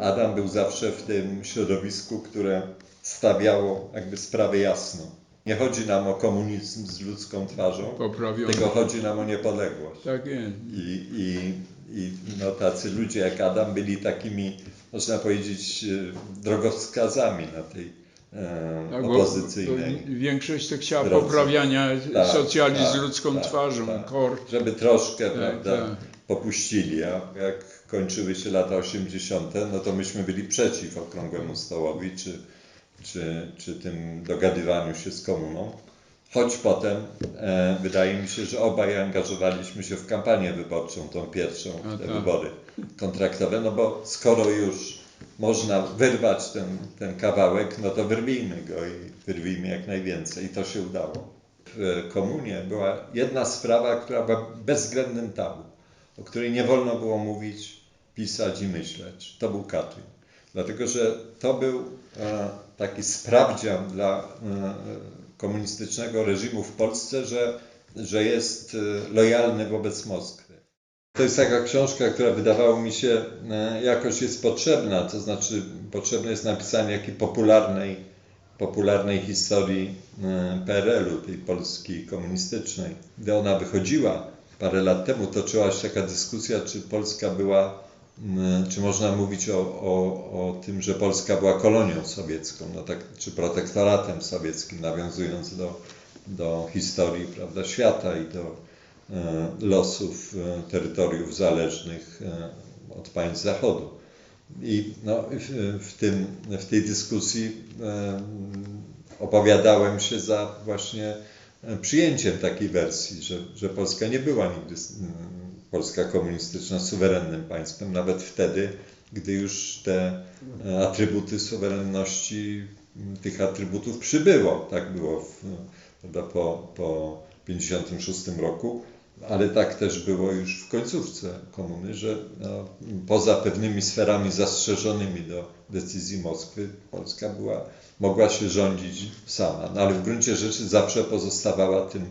Adam był zawsze w tym środowisku, które stawiało jakby sprawę jasno. Nie chodzi nam o komunizm z ludzką twarzą, Poprawiony. tylko chodzi nam o niepodległość. Tak jest. I, i, i no, tacy ludzie jak Adam byli takimi, można powiedzieć, e, drogowskazami na tej e, Tak, opozycyjnej. Większość to chciała drodze. poprawiania Tak, socjalizm tak, z ludzką tak, twarzą, tak. kor. Żeby troszkę, Tak, prawda, tak. Popuścili, a jak kończyły się lata 80., no to myśmy byli przeciw Okrągłemu Stołowi, czy, czy, czy tym dogadywaniu się z komuną. Choć potem e, wydaje mi się, że obaj angażowaliśmy się w kampanię wyborczą, tą pierwszą, A te tak. wybory kontraktowe, no bo skoro już można wyrwać ten, ten kawałek, no to wyrwijmy go i wyrwijmy jak najwięcej. I to się udało. W komunie była jedna sprawa, która była bezwzględnym tabu, o której nie wolno było mówić, pisać i myśleć. To był Katyn. Dlatego, że to był e, taki sprawdzian dla e, komunistycznego reżimu w Polsce, że, że jest e, lojalny wobec Moskwy. To jest taka książka, która wydawało mi się jakoś jest potrzebna, to znaczy potrzebne jest napisanie jakiej popularnej, popularnej historii PRL-u, tej Polski komunistycznej. Gdy ona wychodziła parę lat temu, toczyła się taka dyskusja, czy Polska była, m, czy można mówić o, o, o tym, że Polska była kolonią sowiecką, no tak, czy protektoratem sowieckim, nawiązując do, do historii prawda, świata i do e, losów e, terytoriów zależnych e, od państw Zachodu. I no, w, tym, w tej dyskusji opowiadałem się za właśnie przyjęciem takiej wersji, że, że Polska nie była nigdy, Polska komunistyczna, suwerennym państwem, nawet wtedy, gdy już te e, atrybuty suwerenności, tych atrybutów przybyło. Tak było w, po, po 1956 roku, ale tak też było już w końcówce komuny, że no, poza pewnymi sferami zastrzeżonymi do decyzji Moskwy, Polska była, mogła się rządzić sama, no, ale w gruncie rzeczy zawsze pozostawała tym,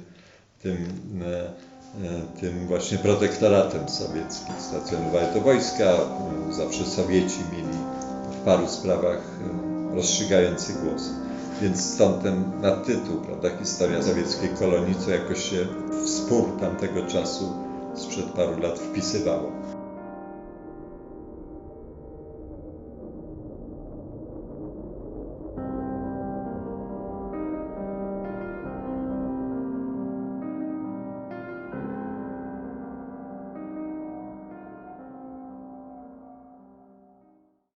tym, e, e, tym właśnie protektoratem sowieckim. Stacjonowały to wojska, e, zawsze Sowieci mieli w paru sprawach rozstrzygający głos. Więc stąd ten nadtytuł, prawda, historia sowieckiej kolonii, co jakoś się w spór tamtego czasu sprzed paru lat wpisywało.